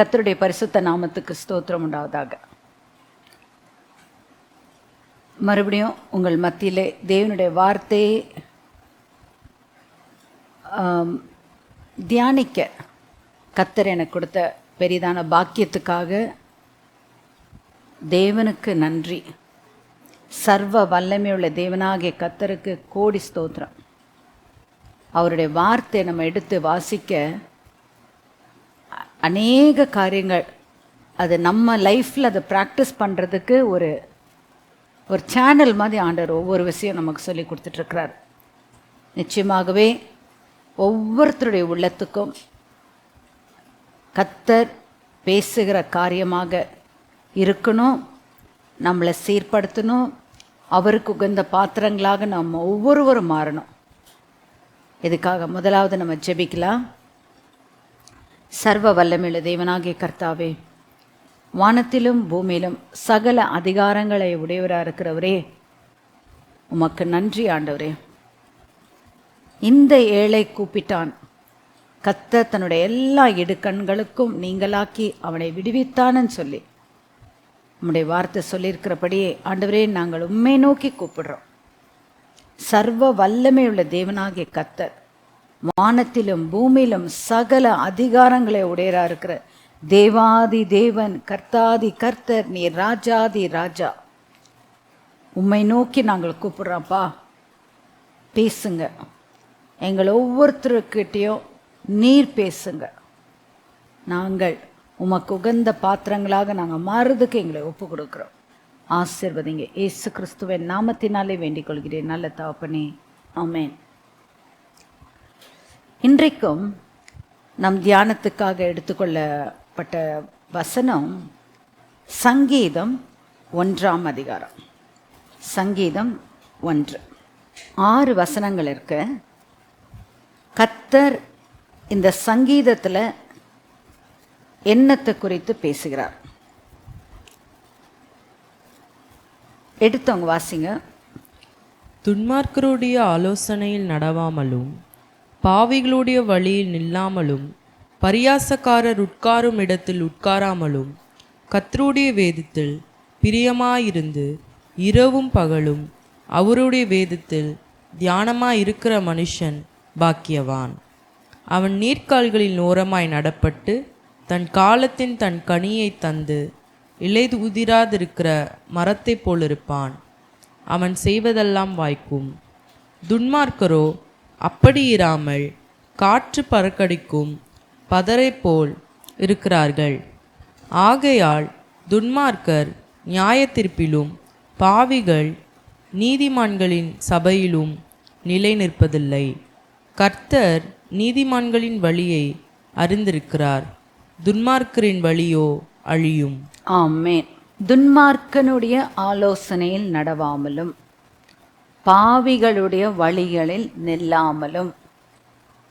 கத்தருடைய பரிசுத்த நாமத்துக்கு ஸ்தோத்திரம் உண்டாவதாக. மறுபடியும் உங்கள் மத்தியிலே தேவனுடைய வார்த்தையை தியானிக்க கத்தர் எனக்கு கொடுத்த பெரிதான பாக்கியத்துக்காக தேவனுக்கு நன்றி. சர்வ வல்லமையுள்ள தேவனாகிய கத்தருக்கு கோடி ஸ்தோத்திரம். அவருடைய வார்த்தையை நம்ம எடுத்து வாசிக்க அநேக காரியங்கள். அது நம்ம லைஃப்பில் அதை ப்ராக்டிஸ் பண்ணுறதுக்கு ஒரு ஒரு சேனல் மாதிரி ஆண்டவர் ஒவ்வொரு விஷயம் நமக்கு சொல்லி கொடுத்துட்ருக்கிறார். நிச்சயமாகவே ஒவ்வொருத்தருடைய உள்ளத்துக்கும் கத்தர் பேசுகிற காரியமாக இருக்கணும் நம்மளை சீர்படுத்தணும் அவருக்கு உகந்த பாத்திரங்களாக நம்ம ஒவ்வொருவரும் மாறணும். இதுக்காக முதலாவது நம்ம ஜெபிக்கலாம்? சர்வ வல்லமையுள்ள தேவனாகிய கர்த்தாவே வானத்திலும் பூமியிலும் சகல அதிகாரங்களை உடையவராக இருக்கிறவரே உமக்கு நன்றி ஆண்டவரே. இந்த ஏழை கூப்பிட்டான். கத்த தன்னுடைய எல்லா இடுக்கண்களுக்கும் நீங்களாக்கி அவனை விடுவித்தானன்னு சொல்லி உம்முடைய வார்த்தை சொல்லியிருக்கிறபடியே ஆண்டவரே நாங்கள் உண்மை நோக்கி கூப்பிடுறோம். சர்வ வல்லமையுள்ள தேவனாகிய கத்தர் வானத்திலும் பூமியிலும் சகல அதிகாரங்களை உடையரா இருக்கிற. தேவாதி தேவன் கர்த்தாதி கர்த்தர் நீ ராஜாதி ராஜா. உம்மை நோக்கி நாங்கள் கூப்பிட்றோம்ப்பா. பேசுங்க. எங்கள் ஒவ்வொருத்தருக்கிட்டேயும் நீர் பேசுங்க. நாங்கள் உமக்கு உகந்த பாத்திரங்களாக நாங்கள் மாறுறதுக்கு எங்களை ஒப்பு கொடுக்குறோம் ஆசிர்வதிங்க. இயேசு கிறிஸ்துவின் நாமத்தினாலே வேண்டிக் கொள்கிறேன். நல்ல தாப்பனே ஆமேன். இன்றைக்கும் நம் தியானத்துக்காக எடுத்துக்கொள்ளப்பட்ட வசனம் சங்கீதம் ஒன்றாம் அதிகாரம். சங்கீதம் ஒன்று. ஆறு வசனங்கள் இருக்கு. கத்தர் இந்த சங்கீதத்தில் எண்ணத்தை குறித்து பேசுகிறார். எடுத்தவங்க வாசிங்க. துன்மார்க்கருடைய ஆலோசனையில் நடவாமலும் பாவிகளுடைய வழியில் நில்லாமலும் பரியாசக்காரர் உட்காரும் இடத்தில் உட்காராமலும் கத்ருடைய வேதத்தில் பிரியமாயிருந்து இரவும் பகலும் அவருடைய வேதத்தில் தியானமாயிருக்கிற மனுஷன் பாக்கியவான். அவன் நீர்க்கால்களில் ஓரமாய் நடப்பட்டு தன் காலத்தின் தன் கனியை தந்து இலைது உதிராதிருக்கிற மரத்தைப் போலிருப்பான். அவன் செய்வதெல்லாம் வாய்க்கும். துன்மார்க்கரோ அப்படியிராமல் காற்று பறக்கடிக்கும் பதரை போல் இருக்கிறார்கள். ஆகையால் துன்மார்க்கர் நியாயத்தீர்ப்பிலும் பாவிகள் நீதிமான்களின் சபையிலும் நிலை நிற்பதில்லை கர்த்தர் நீதிமான்களின் வழியை அறிந்திருக்கிறார். துன்மார்க்கரின் வழியோ அழியும். ஆமேன். துன்மார்க்கனுடைய ஆலோசனையில் நடவாமலும் பாவிகளுடைய வழிகளில் நில்லாமலும்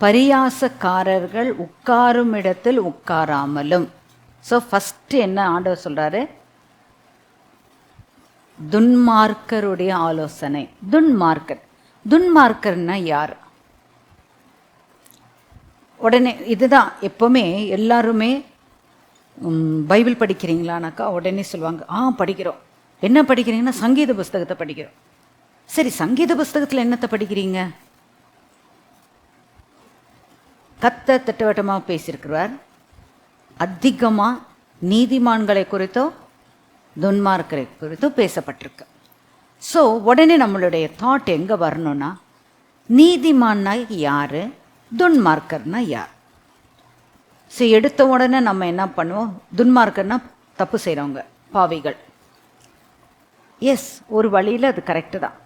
பரியாசக்காரர்கள் உட்காரும் இடத்தில் உட்காராமலும். ஸோ ஃபஸ்ட்டு என்ன ஆண்டவர் சொல்கிறாரு துன்மார்க்கருடைய ஆலோசனை. துன்மார்க்கர். துன்மார்க்கர்னா யார்? உடனே இதுதான் எப்போவுமே எல்லாருமே பைபிள் படிக்கிறீங்களானாக்கா உடனே சொல்லுவாங்க ஆ படிக்கிறோம். என்ன படிக்கிறீங்கன்னா சங்கீத புஸ்தகத்தை படிக்கிறோம். சரி சங்கீத புஸ்தகத்தில் என்னத்தை படிக்கிறீங்க? கத்த திட்டவட்டமாக பேசியிருக்கிறார். அதிகமாக நீதிமான்களை குறித்தோ துன்மார்க்கரை குறித்தோ பேசப்பட்டிருக்கு. ஸோ உடனே நம்மளுடைய தாட் எங்கே வரணும்னா நீதிமான்னா யார்? துன்மார்க்கர்னா யார்? ஸோ எடுத்த உடனே நம்ம என்ன பண்ணுவோம்? துன்மார்க்கர்னா தப்பு செய்கிறவங்க பாவிகள். எஸ் ஒரு வழியில் அது கரெக்டு தான்.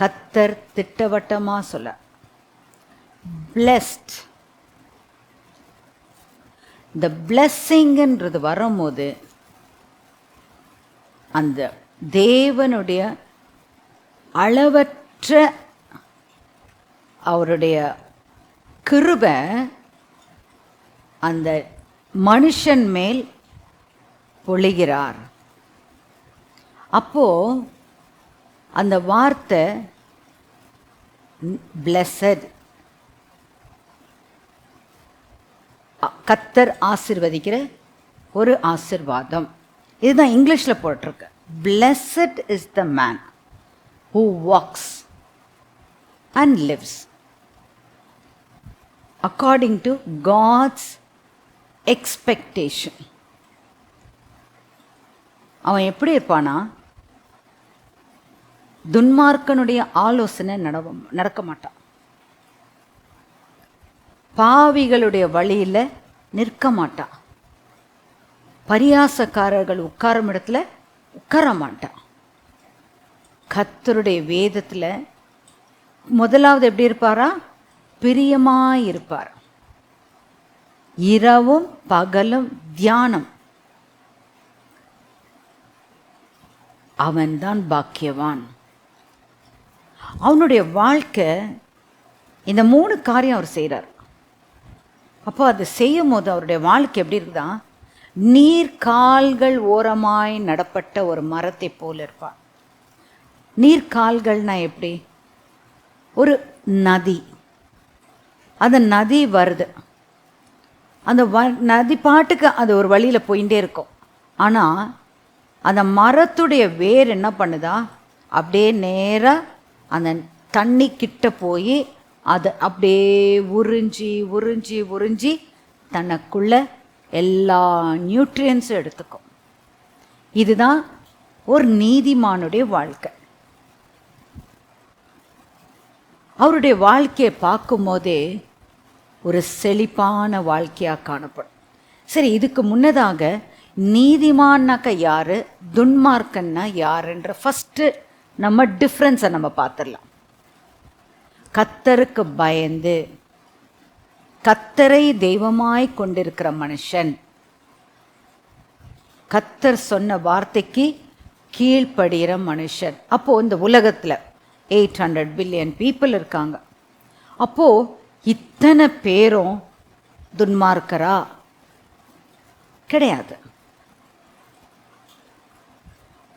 கத்தர் திட்டவட்டமாக சொல்ல. பிளஸ்ட் இந்த பிளெஸ்ஸிங்ன்றது வரும்போது அந்த தேவனுடைய அளவற்ற அவருடைய கிருபை அந்த மனுஷன் மேல் பொழிகிறார் அப்போது அந்த வார்த்தை பிளஸட் கத்தர் ஆசிர்வதிக்கிற ஒரு ஆசிர்வாதம். இதுதான் இங்கிலீஷில் போட்டிருக்கு. Blessed is the man who walks and lives according to God's expectation அவன் எப்படி இருப்பானா? துன்மார்க்கனுடைய ஆலோசனை நடவ நடக்க மாட்டான். பாவிகளுடைய வழியில் நிற்க மாட்டான். பரியாசக்காரர்கள் உட்காரும் இடத்துல உட்கார மாட்டான். கத்தருடைய வேதத்தில் முதலாவது எப்படி இருப்பாரா? பிரியமாக இருப்பார். இரவும் பகலும் தியானம். அவன்தான் பாக்கியவான். அவனுடைய வாழ்க்கை இந்த மூணு காரியம் அவர் செய்கிறார் அப்போ அதை செய்யும் போது அவருடைய வாழ்க்கை எப்படி இருக்குதா? நீர் கால்கள் ஓரமாய் நடப்பட்ட ஒரு மரத்தை போல் இருப்பார் நீர் கால்கள்னா எப்படி? ஒரு நதி. அந்த நதி வருது. அந்த வ நதி பாட்டுக்கு அது ஒரு வழியில் போயிட்டே இருக்கும். ஆனால் அந்த மரத்துடைய வேர் என்ன பண்ணுதா? அப்படியே நேராக அந்த தண்ணி கிட்ட போய் அதை அப்படியே உறிஞ்சி உறிஞ்சி உறிஞ்சி தனக்குள்ள எல்லா நியூட்ரியன்ஸும் எடுத்துக்கும். இதுதான் ஒரு நீதிமானுடைய வாழ்க்கை. அவருடைய வாழ்க்கையை பார்க்கும்போதே ஒரு செழிப்பான வாழ்க்கையாக காணப்படும். சரி இதுக்கு முன்னதாக நீதிமான்னாக்க யாரு? துன்மார்க்கன்னா யாருன்ற ஃபஸ்ட்டு நம்ம டிஃப்ரென்ஸை நம்ம பார்த்துடலாம். கத்தருக்கு பயந்து கத்தரை தெய்வமாய் கொண்டிருக்கிற மனுஷன் கத்தர் சொன்ன வார்த்தைக்கு கீழ்ப்படுகிற மனுஷன். அப்போது இந்த உலகத்தில் எயிட் ஹண்ட்ரட் பில்லியன் பீப்புள் இருக்காங்க. அப்போது இத்தனை பேரும் துன்மார்க்கரா? கிடையாது.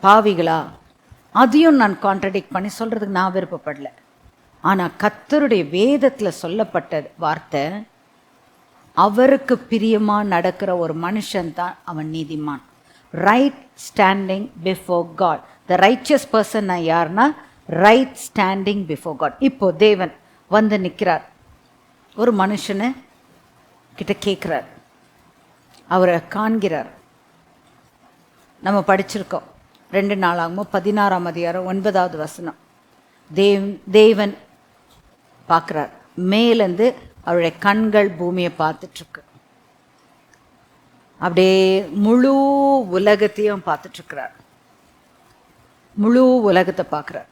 பாவிகளா? அதையும் நான் கான்ட்ரடிக்ட் பண்ணி சொல்கிறதுக்கு நான் விருப்பப்படல. ஆனால் கத்தருடைய வேதத்தில் சொல்லப்பட்ட வார்த்தை அவருக்கு பிரியமாக நடக்கிற ஒரு மனுஷன் தான் அவன் நீதிமான். Right standing before God the righteous person நான் யாருன்னா ரைட் ஸ்டாண்டிங் பிஃபோர் காட் இப்போ தேவன் வந்து நிற்கிறார் ஒரு மனுஷனை கிட்ட கேட்குறார் அவரை காண்கிறார். நம்ம படிச்சிருக்கோம். ரெண்டு நாளாகுமோ பதினாறாம் அதிகாரம் ஒன்பதாவது வசனம். தேவ் தேவன் பார்க்குறார். மேலேருந்து அவருடைய கண்கள் பூமியை பார்த்துட்ருக்கு. அப்படியே முழு உலகத்தையும் பார்த்துட்ருக்கிறார். முழு உலகத்தை பார்க்குறார்.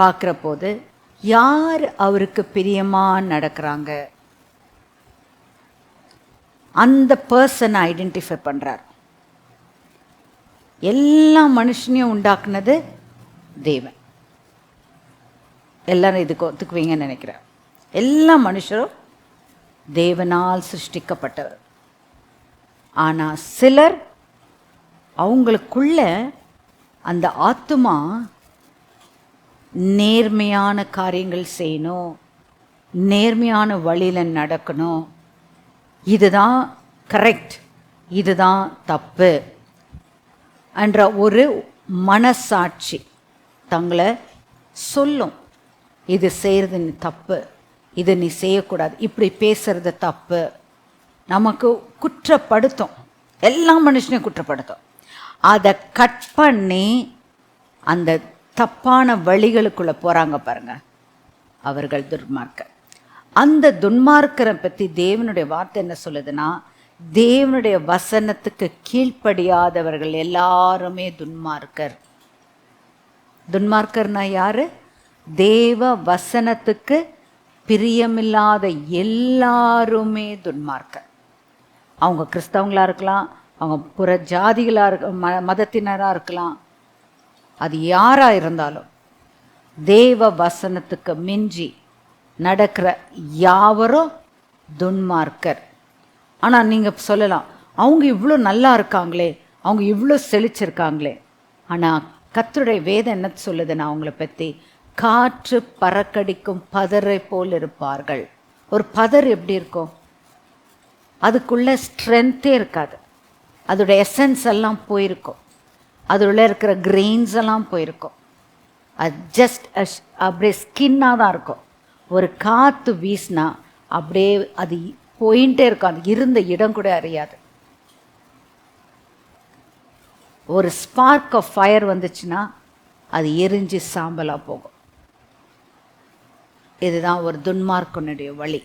பார்க்குற போது யார் அவருக்கு பிரியமா நடக்கிறாங்க? அந்த பர்சனை ஐடென்டிஃபை பண்ணுறார் எல்லா மனுஷனையும் உண்டாக்குனது தேவன். எல்லாரும் இதுக்கு ஒத்துக்குவீங்கன்னு நினைக்கிறேன். எல்லா மனுஷரும் தேவனால் சிருஷ்டிக்கப்பட்டவர். ஆனால் சிலர் அவங்களுக்குள்ள அந்த ஆத்துமா நேர்மையான காரியங்கள் செய்யணும் நேர்மையான வழியில் நடக்கணும். இதுதான் கரெக்ட் இதுதான் தப்பு. என்ற ஒரு மனசாட்சி தங்களை சொல்லும். இது செய்கிறது நீ தப்பு இது நீ செய்யக்கூடாது இப்படி பேசுறது தப்பு. நமக்கு குற்றப்படுத்தும். எல்லா மனுஷனையும் குற்றப்படுத்தும். அதை கட் பண்ணி அந்த தப்பான வழிகளுக்குள்ளே போகிறாங்க பாருங்க அவர்கள் துன்மார்க்கர். அந்த துன்மார்க்கரை பற்றி தேவனுடைய வார்த்தை என்ன சொல்லுதுன்னா தேவனுடைய வசனத்துக்கு கீழ்ப்படியாதவர்கள் எல்லாருமே துன்மார்க்கர். துன்மார்க்கர்னா யாரு? தேவ வசனத்துக்கு பிரியமில்லாத எல்லாருமே துன்மார்க்கர். அவங்க கிறிஸ்தவங்களாக இருக்கலாம் அவங்க புற ஜாதிகளாக இருக்க ம மதத்தினராக இருக்கலாம். அது யாராக இருந்தாலும் தேவ வசனத்துக்கு மிஞ்சி நடக்கிற யாவரும் துன்மார்க்கர். ஆனால் நீங்கள் சொல்லலாம் அவங்க இவ்வளோ நல்லா இருக்காங்களே அவங்க இவ்வளோ செழிச்சிருக்காங்களே. ஆனால் கத்தருடைய வேதம் என்ன சொல்லுது நான் அவங்கள பற்றி காற்று பறக்கடிக்கும் பதரை போல் இருப்பார்கள். ஒரு பதர் எப்படி இருக்கும்? அதுக்குள்ள ஸ்ட்ரென்த்தே இருக்காது. அதோட எசன்ஸ் எல்லாம் போயிருக்கும். அதில் இருக்கிற கிரெயின்ஸ் எல்லாம் போயிருக்கும். அது ஜஸ்ட் அப்படியே ஸ்கின்னாக தான் இருக்கும். ஒரு காற்று வீசினா அப்படியே அது போயின்ட்டே இருக்கும் அது இருந்த இடம் கூட அறியாது. ஒரு ஸ்பார்க் ஆஃப் ஃபயர் வந்துச்சுன்னா அது எரிஞ்சு சாம்பலாக போகும். இதுதான் ஒரு துன்மார்க்கனுடைய வழி.